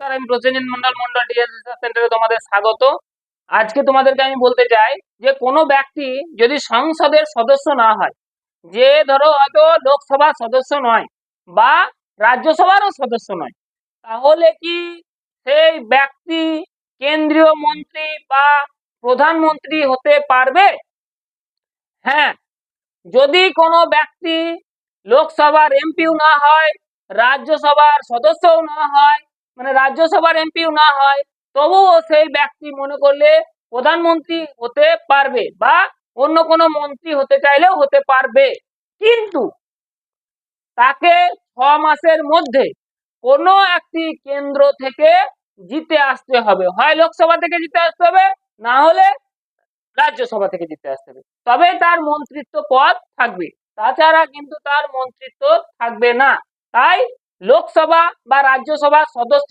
নমস্কার আমি প্রসেনজিৎ মন্ডল মন্ডল টিচার সেন্টারে তোমাদের স্বাগত। আজকে তোমাদেরকে আমি বলতে চাই যে, কোনো ব্যক্তি যদি সংসদের সদস্য না হয়, যে ধরো হয়তো লোকসভার সদস্য নয় বা রাজ্যসভারও সদস্য নয়, তাহলে কি সেই ব্যক্তি কেন্দ্রীয় মন্ত্রী বা প্রধানমন্ত্রী হতে পারবে? হ্যাঁ যদি কোনো ব্যক্তি লোকসভার এমপিও না হয়, রাজ্যসভার সদস্যও না হয় মানে রাজ্যসভার এমপিও না হয়, তবুও সেই ব্যক্তি মনে করলে প্রধানমন্ত্রী হতে পারবে বা অন্য কোনো মন্ত্রী হতে চাইলেও হতে পারবে। কিন্তু তাকে ছ মাসের মধ্যে কোনো একটি কেন্দ্র থেকে জিতে আসতে হবে। হয় লোকসভা থেকে জিতে আসতে হবে, না হলে রাজ্যসভা থেকে জিতে আসতে হবে। তবে তার মন্ত্রিত্ব পদ থাকবে। তাছাড়া কিন্তু তার মন্ত্রিত্ব থাকবে না। তাই লোকসভা বা রাজ্যসভার সদস্য